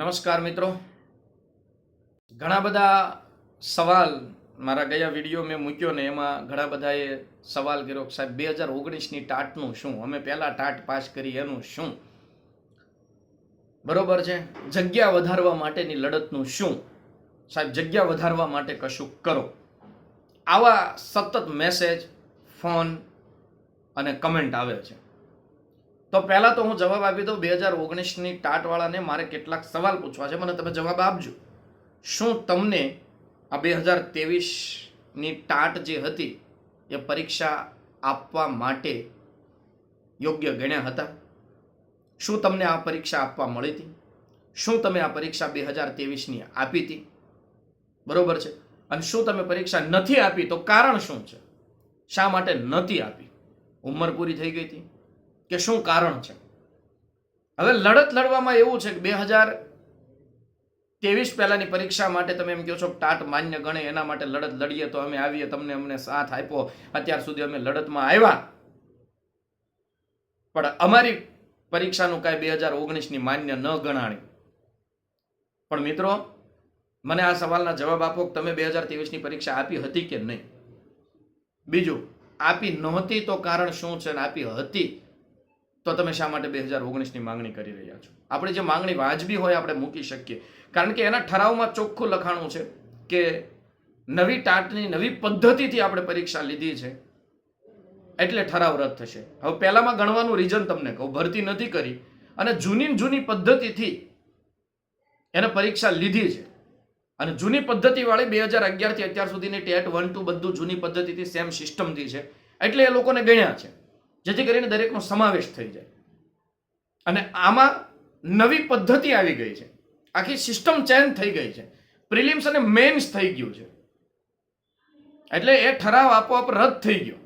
નમસ્કાર મિત્રો. ઘણા બધા સવાલ મારા ગયા વીડિયો મેં મૂક્યો ને એમાં ઘણા બધાએ સવાલ કર્યો કે સાહેબ, બે હજાર ઓગણીસની ટાટનું શું? અમે પહેલાં ટાટ પાસ કરી, એનું શું? બરોબર છે? જગ્યા વધારવા માટેની લડતનું શું? સાહેબ, જગ્યા વધારવા માટે કશું કરો. આવા સતત મેસેજ ફોન અને કમેન્ટ આવે છે. તો પહેલાં તો હું જવાબ આપી દઉં બે હજાર ઓગણીસની ટાટવાળાને મારે કેટલાક સવાલ પૂછવા છે. મને તમે જવાબ આપજો. શું તમને આ બે હજાર ત્રેવીસની ટાટ જે હતી એ પરીક્ષા આપવા માટે યોગ્ય ગણ્યા હતા? શું તમને આ પરીક્ષા આપવા મળી હતી? શું તમે આ પરીક્ષા બે હજાર તેવીસની આપી હતી? બરોબર છે? અને શું તમે પરીક્ષા નથી આપી તો કારણ શું છે? શા માટે નથી આપી? ઉંમર પૂરી થઈ ગઈ હતી? કે શું કારણ છે? હવે લડત લડવામાં એવું છે કે બે હજાર ત્રેવીસ પહેલાંની પરીક્ષા માટે તમે એમ કહો છો ટાટ માન્ય ગણે, એના માટે લડત લડીએ તો અમે આવીએ, તમને અમને સાથ આપ્યો, અત્યાર સુધી અમે લડતમાં આવ્યા. પણ અમારી પરીક્ષાનું કાંઈ બે હજાર ઓગણીસની માન્ય ન ગણાણી. પણ મિત્રો, મને આ સવાલના જવાબ આપો કે તમે બે હજાર ત્રેવીસની પરીક્ષા આપી હતી કે નહીં? બીજું, આપી નહોતી તો કારણ શું છે ને આપી હતી? તો તમે શા માટે બે હજાર ઓગણીસની માંગણી કરી રહ્યા છો? આપણે જે માંગણી વાજબી હોય આપણે મૂકી શકીએ. કારણ કે એના ઠરાવમાં ચોખ્ખું લખાણું છે કે નવી ટાટની નવી પદ્ધતિથી આપણે પરીક્ષા લીધી છે એટલે ઠરાવ રદ થશે. હવે પહેલામાં ગણવાનું રીઝન તમને કહું. ભરતી નથી કરી અને જૂની જૂની પદ્ધતિથી એને પરીક્ષા લીધી છે. અને જૂની પદ્ધતિવાળી બે હજાર અગિયારથી અત્યાર સુધીની ટેટ વન ટુ બધું જૂની પદ્ધતિથી સેમ સિસ્ટમથી છે. એટલે એ લોકોને ગણ્યા છે. જેથી કરીને દરેકનો સમાવેશ થઈ જાય. અને આમાં નવી પદ્ધતિ આવી ગઈ છે. આખી સિસ્ટમ ચેન્જ થઈ ગઈ છે. પ્રિલિમ્સ અને મેન્સ થઈ ગયું છે. એટલે એ ઠરાવ આપોઆપ રદ થઈ ગયો.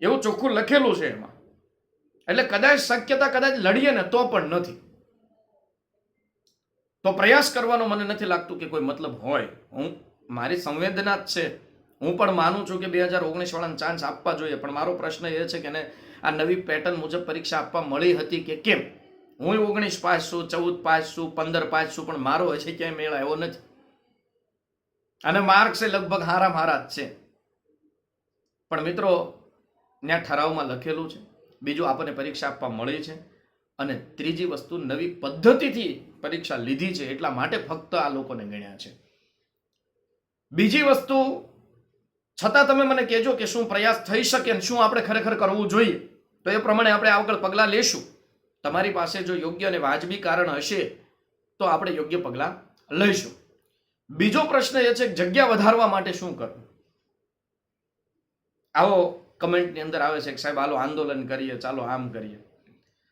એવું ચોખ્ખું લખેલું છે એમાં. એટલે કદાચ શક્યતા કદાચ લડીએ ને તો પણ નથી. તો પ્રયાસ કરવાનો મને નથી લાગતું કે કોઈ મતલબ હોય. હું, મારી સંવેદના જ છે. હું પણ માનું છું કે બે હજાર ઓગણીસ વાળાને ચાન્સ આપવા જોઈએ. પણ મારો પ્રશ્ન એ છે કે એને આ નવી પેટર્ન મુજબ પરીક્ષા આપવા મળી હતી કે કેમ? હું ઓગણીસ પાસ છું, ચૌદ પાસ છું, પંદર પાસ છું, પણ મારો હશે ક્યાંય મેળ આવ્યો નથી. અને માર્ક્સ લગભગ હારા હારા જ છે. પણ મિત્રો, ત્યાં ઠરાવમાં લખેલું છે. બીજું આપણને પરીક્ષા આપવા મળી છે. અને ત્રીજી વસ્તુ, નવી પદ્ધતિથી પરીક્ષા લીધી છે, એટલા માટે ફક્ત આ લોકોને ગણ્યા છે. બીજી વસ્તુ, છતાં તમે મને કહેજો કે શું પ્રયાસ થઈ શકે અને શું આપણે ખરેખર કરવું જોઈએ. તો એ પ્રમાણે આપણે આગળ પગલાં લેશું. તમારી પાસે જો યોગ્ય અને વાજબી કારણ હશે, તો આપણે યોગ્ય પગલાં લઈશું. બીજો પ્રશ્ન એ છે જગ્યા વધારવા માટે શું કરવું? આવો કમેન્ટની અંદર આવે છે કે સાહેબ, હાલો, આંદોલન કરીએ, ચાલો, આમ કરીએ.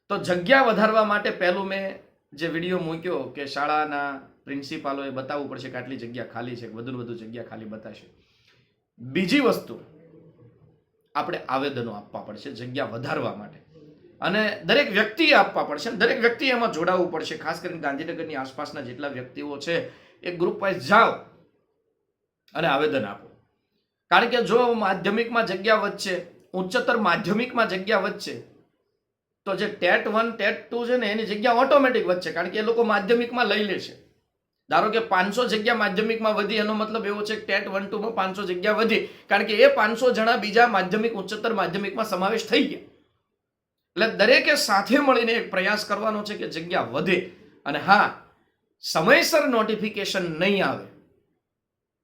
તો જગ્યા વધારવા માટે પહેલું મેં જે વીડિયો મૂક્યો કે શાળાના પ્રિન્સિપાલોએ બતાવવું પડશે કે આટલી જગ્યા ખાલી છે વધુ વધુ જગ્યા ખાલી બતાશે. બીજી વસ્તુ આપણે આવેદનો આપવા પડશે જગ્યા વધારવા માટે. અને દરેક વ્યક્તિએ આપવા પડશે દરેક વ્યક્તિએ એમાં જોડાવવું પડશે. ખાસ કરીને ગાંધીનગરની આસપાસના જેટલા વ્યક્તિઓ છે, એ ગ્રુપ વાઇઝ જાઓ અને આવેદન આપો. કારણ કે જો માધ્યમિકમાં જગ્યા વધશે, ઉચ્ચતર માધ્યમિકમાં જગ્યા વધશે, તો જે ટેટ વન, ટેટ ટુ છે ને, એની જગ્યા ઓટોમેટિક વધશે. કારણ કે એ લોકો માધ્યમિકમાં લઈ લેશે. ધારો કે પાંચસો જગ્યા માધ્યમિકમાં વધી, એનો મતલબ એવો છે કે ટેટ વન, ટુમાં પાંચસો જગ્યા વધી, કારણ કે એ પાંચસો જણા બીજા માધ્યમિક, ઉચ્ચતર માધ્યમિકમાં સમાવેશ થઈ ગયા. એટલે દરેકે સાથે મળીને એક પ્રયાસ કરવાનો છે કે જગ્યા વધે. અને હા, સમયસર નોટિફિકેશન નહીં આવે,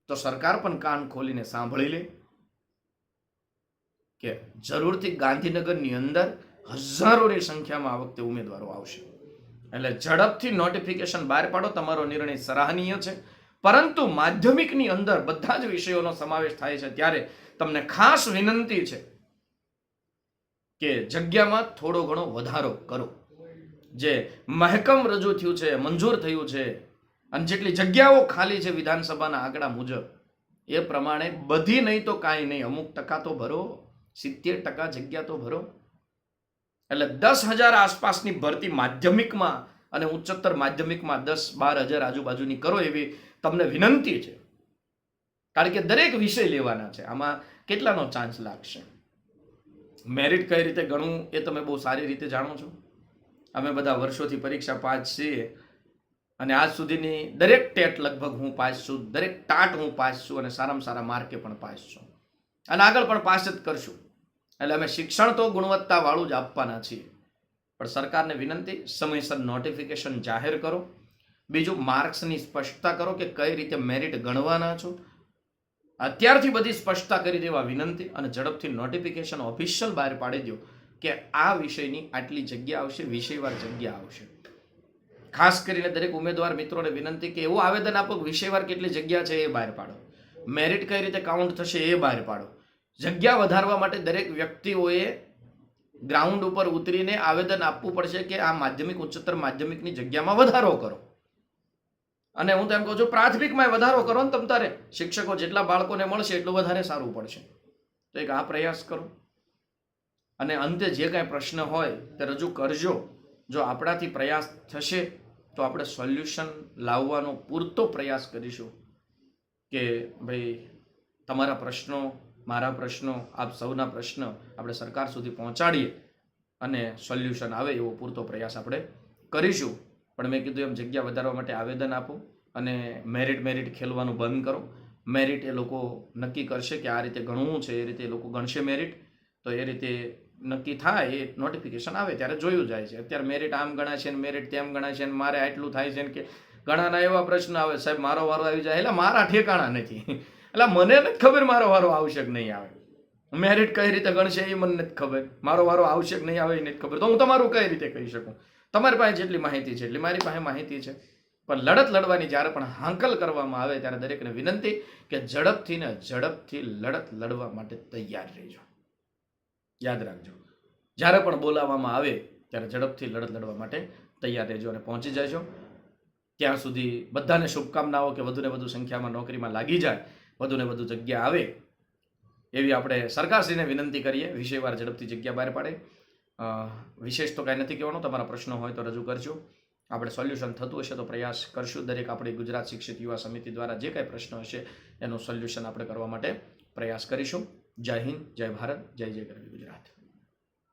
તો સરકાર પણ કાન ખોલીને સાંભળી લે કે જરૂરથી ગાંધીનગરની અંદર હજારોની સંખ્યામાં આ વખતે ઉમેદવારો આવશે. એટલે ઝડપથી નોટિફિકેશન બહાર પાડો. તમારો નિર્ણય સરાહનીય છે. પરંતુ માધ્યમિકની અંદર બધા જ વિષયોનો સમાવેશ થાય છે. ત્યારે તમને ખાસ વિનંતી છે કે જગ્યામાં થોડો ઘણો વધારો કરો. જે મહેકમ રજૂ થયું છે, મંજૂર થયું છે, અને જેટલી જગ્યાઓ ખાલી છે વિધાનસભાના આંકડા મુજબ, એ પ્રમાણે બધી નહીં તો કાંઈ નહીં. અમુક ટકા તો ભરો, સિત્તેર ટકા જગ્યા તો ભરો. એટલે દસ હજાર આસપાસની ભરતી માધ્યમિકમાં અને ઉચ્ચતર માધ્યમિકમાં દસ બાર હજાર આજુબાજુની કરો એવી તમને વિનંતી છે. કારણ કે દરેક વિષય લેવાના છે. આમાં કેટલાનો ચાન્સ લાગશે? મેરિટ કઈ રીતે ગણવું એ તમે બહુ સારી રીતે જાણો છો. અમે બધા વર્ષોથી પરીક્ષા પાસ છીએ અને આજ સુધીની દરેક ટેટ લગભગ હું પાસ છું, દરેક ટાટ હું પાસ છું અને સારામાં સારા માર્કે પણ પાસ છું. અને આગળ પણ પાસ જ કરશું. એટલે અમે શિક્ષણ તો ગુણવત્તાવાળું જ આપવાના છીએ. પણ સરકારને વિનંતી, સમયસર નોટિફિકેશન જાહેર કરો. બીજું માર્ક્સની સ્પષ્ટતા કરો કે કઈ રીતે મેરિટ ગણવાના છો. અત્યારથી બધી સ્પષ્ટતા કરી દેવા વિનંતી અને ઝડપથી નોટિફિકેશન ઓફિશિયલ બહાર પાડી દો કે આ વિષયની આટલી જગ્યા આવશે, વિષયવાર જગ્યા આવશે. ખાસ કરીને દરેક ઉમેદવાર મિત્રોને વિનંતી કે એવું આવેદન આપો વિષયવાર કેટલી જગ્યા છે એ બહાર પાડો. મેરિટ કઈ રીતે કાઉન્ટ થશે એ બહાર પાડો. જગ્યા વધારવા માટે દરેક વ્યક્તિઓએ ગ્રાઉન્ડ ઉપર ઉતરીને આવેદન આપવું પડશે કે આ માધ્યમિક, ઉચ્ચતર માધ્યમિકની જગ્યામાં વધારો કરો. અને હું તેમ કહું છું, પ્રાથમિકમાં વધારો કરો ને તમ તારે. શિક્ષકો જેટલા બાળકોને મળશે એટલું વધારે સારું પડશે. તો એક આ પ્રયાસ કરો. અને અંતે જે કાંઈ પ્રશ્ન હોય તે રજૂ કરજો. જો આપણાથી પ્રયાસ થશે, તો આપણે સોલ્યુશન લાવવાનો પૂરતો પ્રયાસ કરીશું કે ભાઈ તમારા પ્રશ્નો મારા પ્રશ્નો, આપ સૌના પ્રશ્ન આપણે સરકાર સુધી પહોંચાડીએ અને સોલ્યુશન આવે એવો પૂરતો પ્રયાસ આપણે કરીશું. પણ મેં કીધું એમ, જગ્યા વધારવા માટે આવેદન આપો અને મેરિટ મેરિટ ખેલવાનું બંધ કરો. મેરિટ એ લોકો નક્કી કરશે કે આ રીતે ગણવું છે, એ રીતે એ લોકો ગણશે મેરિટ. તો એ રીતે નક્કી થાય, એ નોટિફિકેશન આવે ત્યારે જોયું જાય છે. અત્યારે મેરિટ આમ ગણાય છે ને મેરિટ તેમ ગણાય છે ને મારે આટલું થાય છે ને કે ઘણાના એવા પ્રશ્ન આવે, સાહેબ, મારો વારો આવી જાય એટલે મારા ઠેકાણા નથી. એટલે મને નથી ખબર મારો વારો આવશે કે નહીં આવે. મેરિટ કઈ રીતે ગણશે એ મને નથી ખબર. મારો વારો આવશે કે નહીં આવે એ નથી ખબર. તો હું તમારું કઈ રીતે કહી શકું? તમારી પાસે જેટલી માહિતી છે, એટલી મારી પાસે માહિતી છે. પણ લડત લડવાની જ્યારે પણ હાંકલ કરવામાં આવે ત્યારે દરેકને વિનંતી કે ઝડપથી ને ઝડપથી લડત લડવા માટે તૈયાર રહેજો. યાદ રાખજો. જ્યારે પણ બોલાવવામાં આવે ત્યારે ઝડપથી લડત લડવા માટે તૈયાર રહેજો અને પહોંચી જજો. ત્યાં સુધી બધાને શુભકામનાઓ કે વધુને વધુ સંખ્યામાં નોકરીમાં લાગી જાય વધુને વધુ જગ્યા આવે, એવી આપણે સરકારશ્રીને વિનંતી કરીએ, વિષયવાર ઝડપથી જગ્યા બહાર પાડે. વિશેષ તો કાંઈ નથી કહેવાનું, તમારા પ્રશ્નો હોય તો રજૂ કરજો. આપણે સોલ્યુશન થતું હશે તો પ્રયાસ કરશું. દરેક આપણી ગુજરાત શિક્ષિત યુવા સમિતિ દ્વારા જે કાંઈ પ્રશ્ન હશે, એનું સોલ્યુશન આપણે કરવા માટે પ્રયાસ કરીશું. જય હિન્દ, જય ભારત, જય જય ગરવી ગુજરાત.